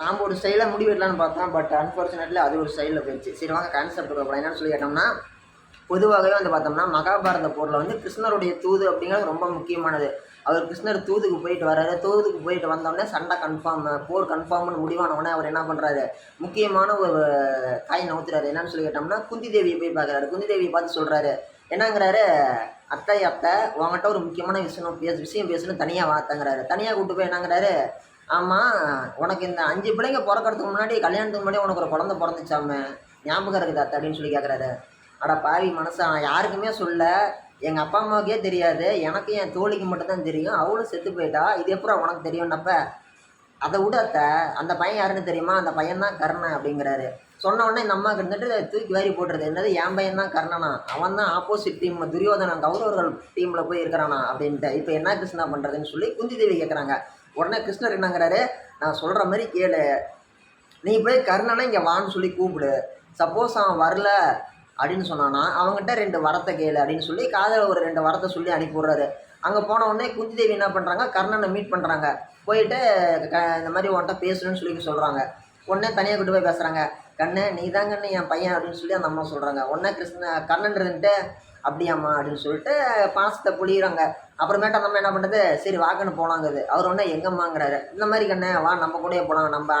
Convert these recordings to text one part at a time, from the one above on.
நாம் ஒரு ஸ்டைலாக முடி வெட்டலாம்னு பார்த்தோம். பட் அன்ஃபார்ச்சுனேட்லி அது ஒரு ஸ்டைலில் போயிடுச்சு. சரி வாங்க கான்செப்ட் போகலாம் என்னன்னு சொல்லி கேட்டோம்னா பொதுவாகவே வந்து பார்த்தோம்னா மகாபாரத போரில் வந்து கிருஷ்ணருடைய தூது அப்படிங்கிறது ரொம்ப முக்கியமானது. அவர் கிருஷ்ணர் தூதுக்கு போயிட்டு வர்றாரு. தூதுக்கு போயிட்டு வந்தோடனே சண்டை கன்ஃபார்ம் போர் கன்ஃபார்ம்னு முடிவானவுடனே அவர் என்ன பண்ணுறாரு முக்கியமான ஒரு காய் நவுத்துறாரு. என்னன்னு சொல்லி கேட்டோம்னா குந்தி தேவியை போய் பார்க்குறாரு. குந்தி தேவியை பார்த்து சொல்கிறாரு என்னங்கிறாரு? அத்தை அத்தை உங்கள்கிட்ட ஒரு முக்கியமான விஷயம் பேச விஷயம் பேசணும் தனியாக வார்த்தைங்கிறாரு. தனியாக கூப்பிட்டு போய் என்னங்கிறாரு? ஆமாம் உனக்கு இந்த அஞ்சு பிள்ளைங்க பிறக்கிறதுக்கு முன்னாடி கல்யாணத்துக்கு முன்னாடி உனக்கு ஒரு குழந்தை பிறந்துச்சாமே? ஞாபகம் இருக்குது அத்தை அப்படின்னு சொல்லி கேட்குறாரு அட பாவி மனசா நான் யாருக்குமே சொல்ல எங்கள் அப்பா அம்மாவுக்கே தெரியாது. எனக்கு என் தோழிக்கு மட்டும்தான் தெரியும். அவளும் செத்து போயிட்டா. இது எப்பறம் உனக்கு தெரியும்னப்ப? அதை விட அத்தை. அந்த பையன் யாருன்னு தெரியுமா? அந்த பையன் தான் கர்ணன் அப்படிங்கிறாரு. சொன்ன உடனே இந்த அம்மாவுக்கு இருந்துட்டு தூக்கி வாரி போட்டுருது. என்னது என் பையன் தான் கர்ணனா? அவன் தான் ஆப்போசிட் டீம் துரியோதனன் கௌரவர்கள் டீமில் போய் இருக்கிறானா அப்படின்ட்டு. இப்போ என்ன கிருஷ்ணா பண்ணுறதுன்னு சொல்லி குந்தி தேவி கேட்குறாங்க உடனே கிருஷ்ணர் என்னங்கிறாரு நான் சொல்கிற மாதிரி கேளு. நீ போய் கர்ணனை இங்கே வான்னு சொல்லி கூப்பிடு. சப்போஸ் அவன் வரல அப்படின்னு சொன்னான்னா அவங்ககிட்ட ரெண்டு வரத்தை கேளு அப்படின்னு சொல்லி காதல ஒரு ரெண்டு வரத்தை சொல்லி அனுப்பி விட்றாரு. அங்கே போன உடனே குந்தி தேவி என்ன பண்ணுறாங்க கர்ணனை மீட் பண்ணுறாங்க போயிட்டு க இந்த மாதிரி உன்கிட்ட பேசணும்னு சொல்லி சொல்கிறாங்க உடனே தனியாக கூட்டு போய் பேசுகிறாங்க கண்ணு நீ தான் கண்ணு என் பையன் அப்படின்னு சொல்லி அந்த அம்மா சொல்கிறாங்க உடனே கிருஷ்ண கர்ணன் இருந்துட்டு அப்படியாம்மா அப்படின்னு சொல்லிட்டு பாசத்தை புளியிறாங்க அப்புறமேட்டு அந்த அம்மா என்ன பண்ணுறது சரி வாக்கன்னு போலாங்குது. அவர் ஒன்றே எங்கம்மாங்கிறாரு. இந்த மாதிரி கண்ணே வா நம்ம கூடயே போகலாம் நம்ம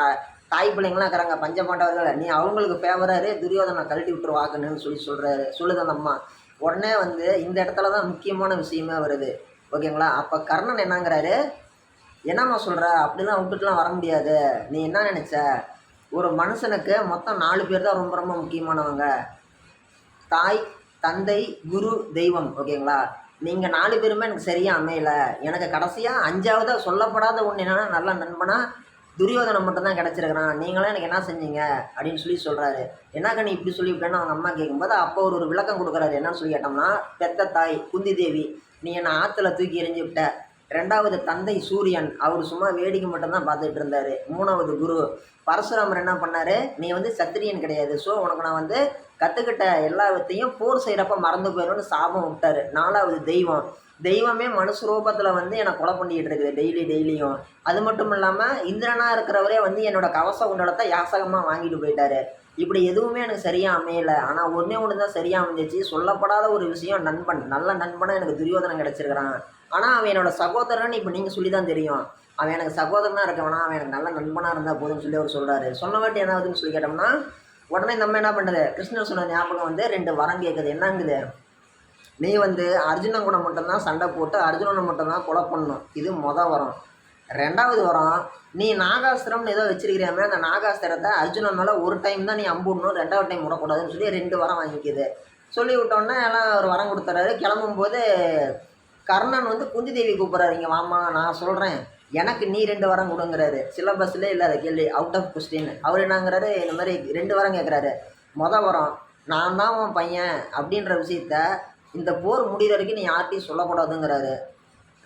தாய் பிள்ளைங்களாம் இருக்கிறாங்க. பஞ்சபாண்டவர்கள் நீ அவங்களுக்கு ஃபேவராரு துரியோதனை கழட்டி விட்டுரு வாக்குன்னு சொல்லி சொல்கிறாரு சொல்லுது அந்த அம்மா. உடனே வந்து இந்த இடத்துல தான் முக்கியமான விஷயமே வருது. ஓகேங்களா? அப்போ கர்ணன் என்னங்கிறாரு? என்னம்மா சொல்கிற அப்படிலாம் விட்டுட்டுலாம் வர முடியாது. நீ என்ன நினச்ச? ஒரு மனுஷனுக்கு மொத்தம் நாலு பேர் தான் ரொம்ப ரொம்ப முக்கியமானவங்க. தாய் தந்தை குரு தெய்வம் ஓகேங்களா? நீங்கள் நாலு பேருமே எனக்கு சரியாக அமையல. எனக்கு கடைசியாக அஞ்சாவதாக சொல்லப்படாத ஒன்று என்னென்னா நல்ல நண்பனாக துரியோதனம் மட்டும்தான் கிடச்சிருக்கிறான். நீங்களாம் எனக்கு என்ன செஞ்சீங்க? அப்படின்னு சொல்லி சொல்கிறாரு என்னக்கா நீ இப்படி சொல்லிவிட்டேன்னு அவங்க அம்மா கேட்கும்போது அப்போ ஒரு ஒரு விளக்கம் கொடுக்குறாரு. என்னன்னு சொல்லி கேட்டோம்னா பெத்த தாய் குந்தி தேவி நீ என்னை ஆற்றுல தூக்கி எறிஞ்சு விட்ட. ரெண்டாவது தந்தை சூரியன். அவர் சும்மா வேடிக்கை மட்டும்தான் பார்த்துட்டு இருந்தார். மூணாவது குரு. பரசுராமர் என்ன பண்ணார்? நீ வந்து சத்திரியன் கிடையாது. ஸோ உனக்கு நான் வந்து கற்றுக்கிட்ட எல்லாத்தையும் போர் செய்கிறப்ப மறந்து போயிடும்னு சாபம் விட்டார். நாலாவது தெய்வம். தெய்வமே மனுஷ ரூபத்தில் வந்து என்னை கொலை பண்ணிக்கிட்டு இருக்குது டெய்லி டெய்லியும் அது மட்டும் இல்லாமல் இந்திரனாக இருக்கிறவரே வந்து என்னோட கவச குண்டலத்தை யாசகமாக வாங்கிட்டு போயிட்டாரு. இப்படி எதுவுமே எனக்கு சரியாக அமையலை. ஆனால் ஒன்றே ஒன்று தான் சரியாக அமைஞ்சிச்சு. சொல்லப்படாத ஒரு விஷயம் நண்பன் நல்ல நண்பனாக எனக்கு துரியோதனம் கிடச்சிருக்கிறான். ஆனால் அவன் என்னோடய சகோதரன் இப்போ நீங்கள் சொல்லி தான் தெரியும். அவன் எனக்கு சகோதரனாக இருக்கவனா அவன் எனக்கு நல்ல நண்பனாக இருந்தால் போதும்னு சொல்லி அவர் சொல்கிறாரு சொன்ன வாட்டி என்ன ஆகுதுன்னு சொல்லி கேட்டோம்னா உடனே நம்ம என்ன பண்ணுறது கிருஷ்ணர் சொன்ன ஞாபகம் வந்து ரெண்டு வரம் கேட்குது என்னங்குது? நீ வந்து அர்ஜுனன் கூட மட்டும்தான் சண்டை போட்டு அர்ஜுனனை மட்டும்தான் கொலை பண்ணணும். இது மொதல் வரம். ரெண்டாவது வரம் நீ நாகாஸ்திரம்னு ஏதோ வச்சிருக்கிறியாமே அந்த நாகாஸ்திரத்தை அர்ஜுனன் மேலே ஒரு டைம் தான் நீ அம்புடணும் ரெண்டாவது டைம் விடக்கூடாதுன்னு சொல்லி ரெண்டு வரம் வாங்கிக்குது. சொல்லி விட்டோன்னே எல்லாம் ஒரு வரம் கொடுத்துறாரு. கிளம்பும்போது கர்ணன் வந்து குந்தி தேவி கூப்பிட்றாரு. இங்கே வாமா நான் சொல்கிறேன் எனக்கு நீ ரெண்டு வரம் கொடுங்கிறாரு. சிலபஸ்லேயே இல்லாத கேள்வி அவுட் ஆஃப் கொஸ்டின் அவர் என்னங்கிறாரு? இந்த மாதிரி ரெண்டு வரம் கேட்குறாரு மொதல் வரம் நான் தான் உன் பையன் அப்படின்ற விஷயத்த இந்த போர் முடிகிற வரைக்கும் நீ யார்ட்டையும் சொல்லக்கூடாதுங்கிறாரு.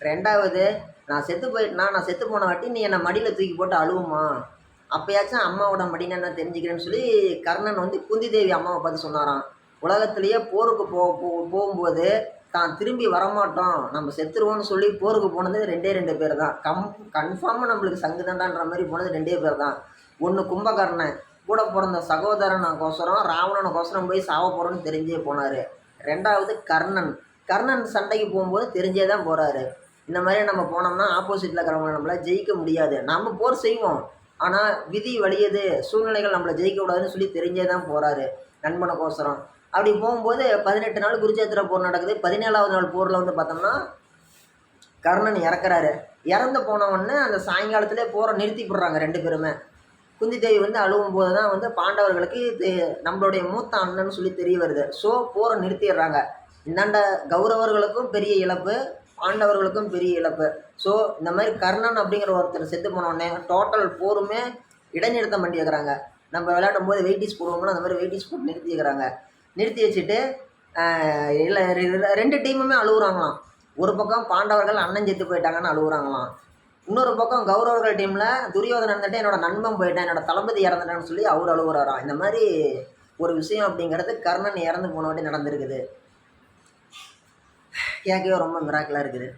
ரெண்டாவது நான் செத்து போயிட்டேனா நான் செத்து போன வாட்டி நீ என்னை மடியில் தூக்கி போட்டு அழுவுமா? அப்போயாச்சும் அம்மாவோட மடின்னு நான் தெரிஞ்சுக்கிறேன்னு சொல்லி கர்ணன் வந்து குந்தி தேவி அம்மாவை பார்த்து சொன்னாராம். உலகத்திலேயே போருக்கு போ போ- போகும்போது தான் திரும்பி வரமாட்டோம். நம்ம செத்துருவோம்னு சொல்லி போருக்கு போனது ரெண்டே ரெண்டு பேர் தான் கம் கன்ஃபார்மாக நம்மளுக்கு சங்குதண்டான்ற மாதிரி போனது ரெண்டே பேர் தான் ஒன்று கும்பகர்ணன். கூட பிறந்த சகோதரனுக்கோசரம் ராவணனுக்கோசரம் போய் சாவ போகிறோன்னு தெரிஞ்சே போனார். ரெண்டாவது கர்ணன். கர்ணன் சண்டைக்கு போகும்போது தெரிஞ்சே தான் போகிறாரு இந்த மாதிரி நம்ம போனோம்னா ஆப்போசிட்டில் இருக்கிறவங்க நம்மளை ஜெயிக்க முடியாது. நம்ம போர் செய்வோம். ஆனால் விதி வலியது சூழ்நிலைகள் நம்மளை ஜெயிக்க கூடாதுன்னு சொல்லி தெரிஞ்சே தான் போகிறாரு நண்பனுக்கோசரம். அப்படி போகும்போது பதினெட்டு நாள் குருஜேத்திர போர் நடக்குது. பதினேழாவது நாள் போரில் வந்து பார்த்தோம்னா கர்ணன் இறக்குறாரு. இறந்து போனவொடனே அந்த சாயங்காலத்திலே போரை நிறுத்தி போடுறாங்க ரெண்டு பேருமே. குந்தி தேவி வந்து அழுவும் போது தான் வந்து பாண்டவர்களுக்கு இது நம்மளுடைய மூத்த அண்ணன் சொல்லி தெரிய வருது. ஸோ போரை நிறுத்திடுறாங்க. இந்தாண்ட கௌரவர்களுக்கும் பெரிய இழப்பு. பாண்டவர்களுக்கும் பெரிய இழப்பு. ஸோ இந்த மாதிரி கர்ணன் அப்படிங்கிற ஒருத்தர் செத்து போனோடனே டோட்டல் போருமே இடைநிறுத்தம் பண்ணியிருக்கிறாங்க. நம்ம விளையாடும் போது வெயிட்டிஸ் போடுவோம்னா அந்த மாதிரி வெயிட்டிஸ் போட்டு நிறுத்திக்கிறாங்க நிறுத்தி வச்சுட்டு இல்லை ரெ- ரெண்டு டீமுமே அழுகுறாங்களாம். ஒரு பக்கம் பாண்டவர்கள் அண்ணன் செத்து போயிட்டாங்கன்னு அழுகுறாங்களாம். இன்னொரு பக்கம் கௌரவர்கள் டீமில் துரியோதனன் இருந்துட்டு என்னோட நண்பன் போயிட்டேன் என்னோட தளபதி இறந்துட்டேன்னு சொல்லி அவர் அழுகுறாராம். இந்த மாதிரி ஒரு விஷயம் அப்படிங்கிறது கர்ணன் இறந்து போன வாட்டி நடந்திருக்குது. கேட்கவே ரொம்ப மிராக்கலாக இருக்குது.